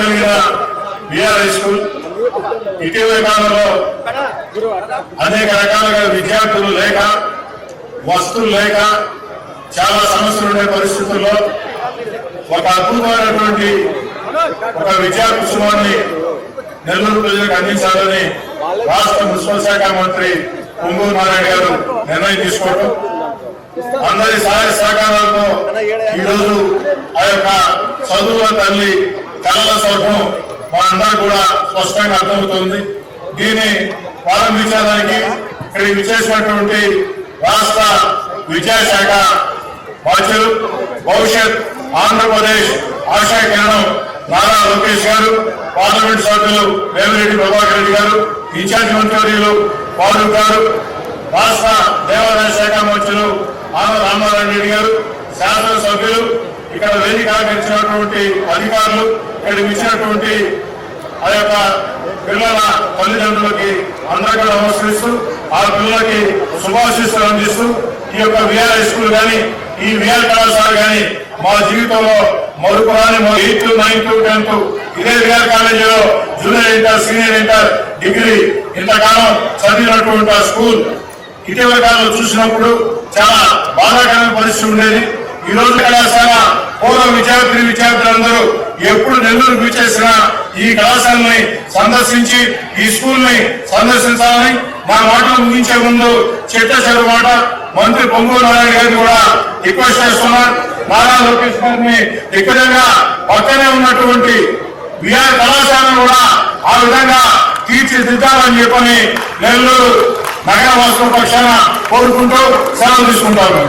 కలిగిన BR high school ఇటీవల కాలంలో అనేక రకాలుగా విద్యార్థులు లేక వస్తువులు లేక చాలా సమస్యలు ఉండే పరిస్థితుల్లో ఒక అద్భుతమైనటువంటి ఒక విద్యా కుటుంబాన్ని నెల్లూరు ప్రజలకు అందించాలని రాష్ట్ర మున్సిపల్ శాఖ మంత్రి పొంగూరు నారాయణ గారు నిర్ణయం తీసుకోవడం అందరి సహాయ సహకారాలతో ఈరోజు ఆ యొక్క చదువుల తల్లి కళల మా మనందరూ కూడా స్పష్టంగా అర్థమవుతుంది. దీన్ని ప్రారంభించడానికి ఇక్కడ విచ్చేసినటువంటి రాష్ట్ర విద్యాశాఖ బాధ్యులు భవిష్యత్ ఆంధ్రప్రదేశ్ ఆశా కేంద్రం నారా లోకేష్ గారు పార్లమెంట్ సభ్యులు వేమిరెడ్డి ప్రభాకర్ రెడ్డి గారు ఇన్ఛార్జ్ మంత్రివర్యులు ఫారూక్ గారు రాష్ట్ర దేవాదాయ శాఖ మంత్రులు ఆనంద రామారావు రెడ్డి గారు శాసనసభ్యులు ఇక్కడ వేదిక అలంకరించినటువంటి అధికారులు ఇక్కడ ఇచ్చినటువంటి ఆ యొక్క పిల్లల తల్లిదండ్రులకి అందరికీ నమస్కరిస్తూ ఆ పిల్లలకి శుభాశిస్తులు అందిస్తూ ఈ యొక్క విఆర్ స్కూల్ కానీ ఈ విఆర్ కళాశాల కానీ మా జీవితంలో మరుపురాని ఎయిత్ నైన్త్ టెన్త్ ఇదే విఆర్ కాలేజీలో junior inter senior inter degree ఇంతకాలం చదివినటువంటి ఆ స్కూల్ ఇటీవల కాలంలో చూసినప్పుడు చాలా బాధాకరమైన పరిస్థితి ఉండేది. ఈ రోజు కళాశాల పూర్వ విద్యార్థి విద్యార్థులందరూ ఎప్పుడు నెల్లూరు విచ్చేసినా ఈ కళాశాలని సందర్శించి ఈ స్కూల్ని సందర్శించాలని మా మాటలు ముగించే ముందు చిట్ట చివరి మాట మంత్రి పొంగూరు నారాయణ గారిని కూడా రిక్వెస్ట్ చేస్తున్నారు నారా లోకేష్ గారిని దిగ్గజంగా పక్కనే ఉన్నటువంటి విఆర్ కళాశాలను కూడా ఆ విధంగా తీర్చిదిద్దాలని చెప్పని నెల్లూరు నగర వాసుల పక్షాన కోరుకుంటూ సెలవు తీసుకుంటాను